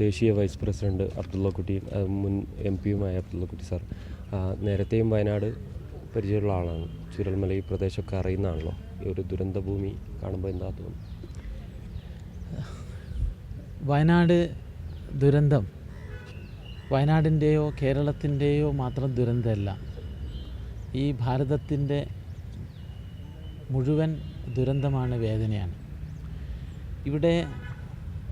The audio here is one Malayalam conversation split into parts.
ദേശീയ വൈസ് പ്രസിഡന്റ് അബ്ദുള്ളക്കുട്ടി കുട്ടി മുൻ എം പിയുമായ അബ്ദുള്ളക്കുട്ടി സാർ. നേരത്തെയും വയനാട് പരിചയമുള്ള ആളാണ്. ചുരൽമല ഈ പ്രദേശമൊക്കെ അറിയുന്നതാണല്ലോ. ഈ ഒരു ദുരന്തഭൂമി കാണുമ്പോൾ എന്താ തോന്നുന്നു? വയനാട് ദുരന്തം. വയനാടിന്റെയോ കേരളത്തിന്റെയോ മാത്രം ദുരന്തമല്ല. ഈ ഭാരതത്തിന്റെ മുഴുവൻ ദുരന്തമാണ് വേദനയാണ്. ഇവിടെ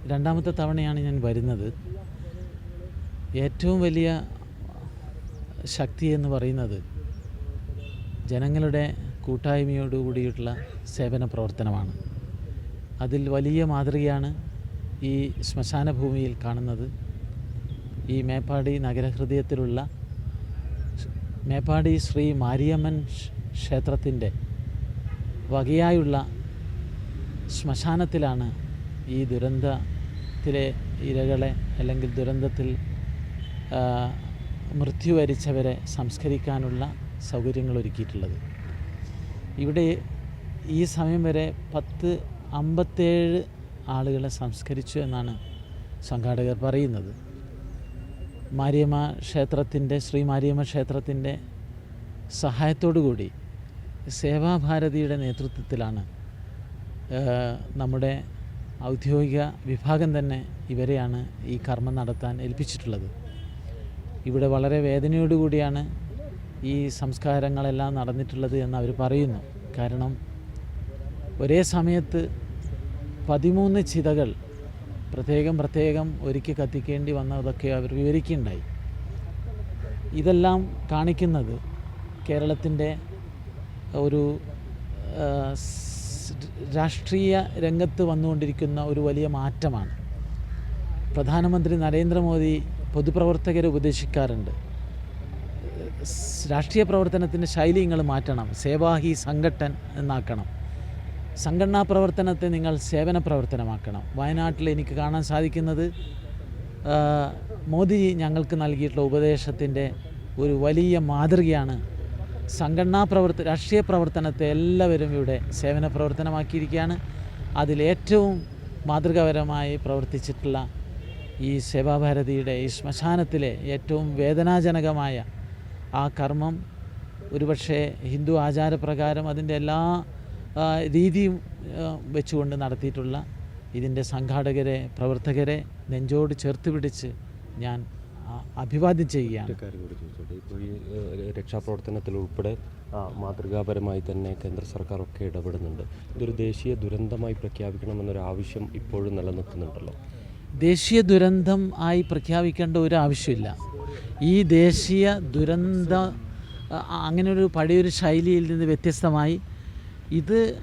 രണ്ടാമത്തെ തവണയാണ് ഞാൻ വരുന്നത്. ഏറ്റവും വലിയ ശക്തി എന്ന് പറയുന്നത് ജനങ്ങളുടെ കൂട്ടായ്മയോടുകൂടിയിട്ടുള്ള സേവന പ്രവർത്തനമാണ്. അതിൽ വലിയ മാതൃകയാണ് ഈ ശ്മശാന ഭൂമിയിൽ കാണുന്നത്. ഈ മേപ്പാടി നഗരഹൃദയത്തിലുള്ള മേപ്പാടി ശ്രീ മാരിയമ്മൻ ക്ഷ- ക്ഷേത്രത്തിന്റെ വകയായുള്ള ശ്മശാനത്തിലാണ് ഈ ദുരന്തത്തിലെ ഇരകളെ അല്ലെങ്കിൽ ദുരന്തത്തിൽ മൃത്യു വരിച്ചവരെ സംസ്കരിക്കാനുള്ള സൗകര്യങ്ങൾ ഒരുക്കിയിട്ടുള്ളത്. ഇവിടെ ഈ സമയം വരെ പത്ത് അമ്പത്തേഴ് ആളുകളെ സംസ്കരിച്ചു എന്നാണ് സംഘാടകർ പറയുന്നത്. മാരിയമ്മ ക്ഷേത്രത്തിന്റെ ശ്രീ മാരിയമ്മ ക്ഷേത്രത്തിന്റെ സഹായത്തോടു കൂടി സേവാഭാരതിയുടെ നേതൃത്വത്തിലാണ് നമ്മുടെ ഔദ്യോഗിക വിഭാഗം തന്നെ ഇവരെയാണ് ഈ കർമ്മം നടത്താൻ ഏൽപ്പിച്ചിട്ടുള്ളത്. ഇവിടെ വളരെ വേദനയോടുകൂടിയാണ് ഈ സംസ്കാരങ്ങളെല്ലാം നടന്നിട്ടുള്ളത് എന്ന് അവർ പറയുന്നു. കാരണം ഒരേ സമയത്ത് പതിമൂന്ന് ചിതകൾ പ്രത്യേകം പ്രത്യേകം ഒരുക്കി കത്തിക്കേണ്ടി വന്നതൊക്കെ അവർ വിവരിക്കുകയുണ്ടായി. ഇതെല്ലാം കാണിക്കുന്നത് കേരളത്തിന്റെ ഒരു രാഷ്ട്രീയ രംഗത്ത് വന്നുകൊണ്ടിരിക്കുന്ന ഒരു വലിയ മാറ്റമാണ്. പ്രധാനമന്ത്രി നരേന്ദ്രമോദി പൊതുപ്രവർത്തകരെ ഉപദേശിക്കാറുണ്ട്. രാഷ്ട്രീയ പ്രവർത്തനത്തിന്റെ ശൈലി നിങ്ങൾ മാറ്റണം. സേവാഹി സംഘട്ടൻ എന്നാക്കണം. സംഘടനാ പ്രവർത്തനത്തെ നിങ്ങൾ സേവന പ്രവർത്തനമാക്കണം. വയനാട്ടിൽ എനിക്ക് കാണാൻ സാധിക്കുന്നത് മോദി ഞങ്ങൾക്ക് നൽകിയിട്ടുള്ള ഉപദേശത്തിന്റെ ഒരു വലിയ മാതൃകയാണ് സംഘടനാ പ്രവർത്ത രാഷ്ട്രീയ പ്രവർത്തനത്തെ എല്ലാവരും ഇവിടെ സേവന പ്രവർത്തനമാക്കിയിരിക്കുകയാണ് അതിലേറ്റവും മാതൃകാപരമായി പ്രവർത്തിച്ചിട്ടുള്ള ഈ സേവാഭാരതിയുടെ ഈ ശ്മശാനത്തിലെ ഏറ്റവും വേദനാജനകമായ ആ കർമ്മം ഒരുപക്ഷെ ഹിന്ദു ആചാരപ്രകാരം അതിന്റെ എല്ലാ രീതിയും വെച്ചുകൊണ്ട് നടത്തിയിട്ടുള്ള ഇതിന്റെ സംഘാടകരെ പ്രവർത്തകരെ നെഞ്ചോട് ചേർത്ത് പിടിച്ച് ഞാൻ അഭിവാദ്യം ചെയ്യുകയാണ്. രക്ഷാപ്രവർത്തനത്തിൽ ഉൾപ്പെടെ മാതൃകാപരമായി തന്നെ കേന്ദ്ര സർക്കാർ ഒക്കെ ഇടപെടുന്നുണ്ട്. ഇതൊരു ദേശീയ ദുരന്തമായി പ്രഖ്യാപിക്കണമെന്നൊരു ആവശ്യം ഇപ്പോഴും നിലനിൽക്കുന്നുണ്ടല്ലോ. ദേശീയ ദുരന്തം ആയി പ്രഖ്യാപിക്കേണ്ട ഒരു ആവശ്യമില്ല. ഈ ദേശീയ ദുരന്ത അങ്ങനൊരു അങ്ങനെ ഒരു പഴയൊരു ശൈലിയിൽ നിന്ന് വ്യത്യസ്തമായി ഇത്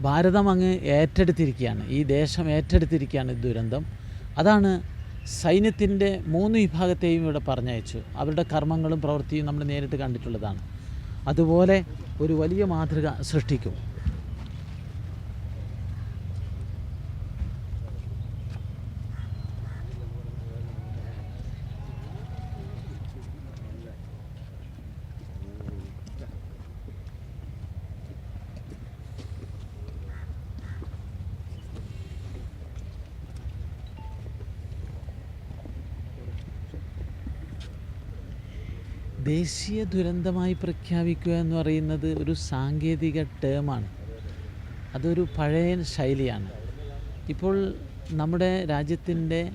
ഭാരതം അങ്ങ് ഏറ്റെടുത്തിരിക്കുകയാണ്. ഈ ദേശം ഏറ്റെടുത്തിരിക്കുകയാണ് ഈ ദുരന്തം. അതാണ് സൈന്യത്തിന്റെ മൂന്ന് വിഭാഗത്തെയും ഇവിടെ പറഞ്ഞയച്ചു. അവരുടെ കർമ്മങ്ങളും പ്രവൃത്തിയും നമ്മൾ നേരിട്ട് കണ്ടിട്ടുള്ളതാണ്. അതുപോലെ ഒരു വലിയ മാതൃക സൃഷ്ടിക്കും. ദേശീയ ദുരന്തമായി പ്രഖ്യാപിക്കുക എന്ന് പറയുന്നത് ഒരു സാങ്കേതിക ടേമാണ് അതൊരു പഴയ ശൈലിയാണ്. ഇപ്പോൾ നമ്മുടെ രാജ്യത്തിന്റെ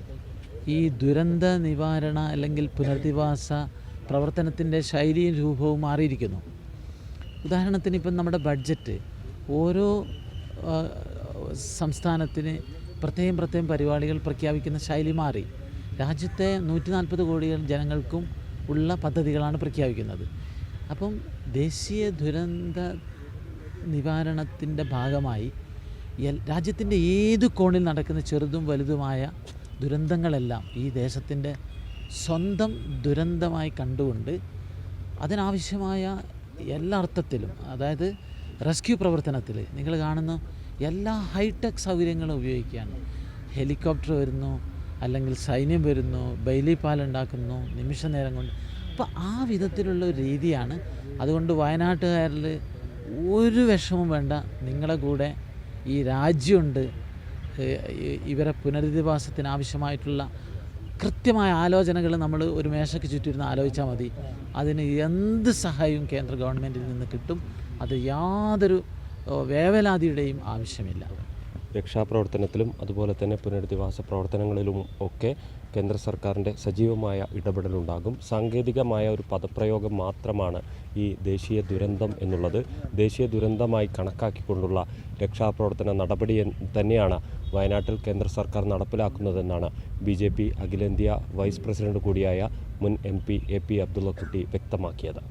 ഈ ദുരന്ത നിവാരണ അല്ലെങ്കിൽ പുനരധിവാസ പ്രവർത്തനത്തിന്റെ ശൈലിയും രൂപവും മാറിയിരിക്കുന്നു. ഉദാഹരണത്തിന് ഇപ്പം നമ്മുടെ ബഡ്ജറ്റ് ഓരോ സംസ്ഥാനത്തിന് പ്രത്യേകം പ്രത്യേകം പരിപാടികൾ പ്രഖ്യാപിക്കുന്ന ശൈലി മാറി. രാജ്യത്തെ നൂറ്റി നാൽപ്പത് കോടി ജനങ്ങൾക്കും ഉള്ള പദ്ധതികളാണ് പ്രഖ്യാപിക്കുന്നത്. അപ്പം ദേശീയ ദുരന്ത നിവാരണത്തിന്റെ ഭാഗമായി രാജ്യത്തിന്റെ ഏത് കോണിൽ നടക്കുന്ന ചെറുതും വലുതുമായ ദുരന്തങ്ങളെല്ലാം ഈ ദേശത്തിന്റെ സ്വന്തം ദുരന്തമായി കണ്ടുകൊണ്ട് അതിനാവശ്യമായ എല്ലാ അർത്ഥത്തിലും അതായത് റെസ്ക്യൂ പ്രവർത്തനത്തിൽ നിങ്ങൾ കാണുന്ന എല്ലാ ഹൈടെക് സൗകര്യങ്ങളും ഉപയോഗിക്കുകയാണ്. ഹെലികോപ്റ്റർ വരുന്നു അല്ലെങ്കിൽ സൈന്യം വരുന്നു ബൈലി പാലുണ്ടാക്കുന്നു നിമിഷ നേരം കൊണ്ട്. അപ്പോൾ ആ വിധത്തിലുള്ള ഒരു രീതിയാണ്. അതുകൊണ്ട് വയനാട്ടുകാരിൽ ഒരു വിഷമവും വേണ്ട. നിങ്ങളുടെ കൂടെ ഈ രാജ്യമുണ്ട്. ഇവരെ പുനരധിവാസത്തിന് ആവശ്യമായിട്ടുള്ള കൃത്യമായ ആലോചനകൾ നമ്മൾ ഒരു മേശയ്ക്ക് ചുറ്റിരുന്ന് ആലോചിച്ചാൽ മതി. അതിന് എന്ത് സഹായവും കേന്ദ്ര ഗവൺമെന്റിൽ നിന്ന് കിട്ടും. അത് യാതൊരു വേവലാതിയുടെയും ആവശ്യമില്ല. രക്ഷാപ്രവർത്തനത്തിലും അതുപോലെ തന്നെ പുനരധിവാസ പ്രവർത്തനങ്ങളിലും ഒക്കെ കേന്ദ്ര സർക്കാരിന്റെ സജീവമായ ഇടപെടലുണ്ടാകും. സാങ്കേതികമായ ഒരു പദപ്രയോഗം മാത്രമാണ് ഈ ദേശീയ ദുരന്തം എന്നുള്ളത്. ദേശീയ ദുരന്തമായി കണക്കാക്കിക്കൊണ്ടുള്ള രക്ഷാപ്രവർത്തന നടപടി തന്നെയാണ് വയനാട്ടിൽ കേന്ദ്ര സർക്കാർ നടപ്പിലാക്കുന്നതെന്നാണ് ബി ജെ പി അഖിലേന്ത്യാ വൈസ് പ്രസിഡന്റ് കൂടിയായ മുൻ M P A P Abdullakutty വ്യക്തമാക്കിയത്.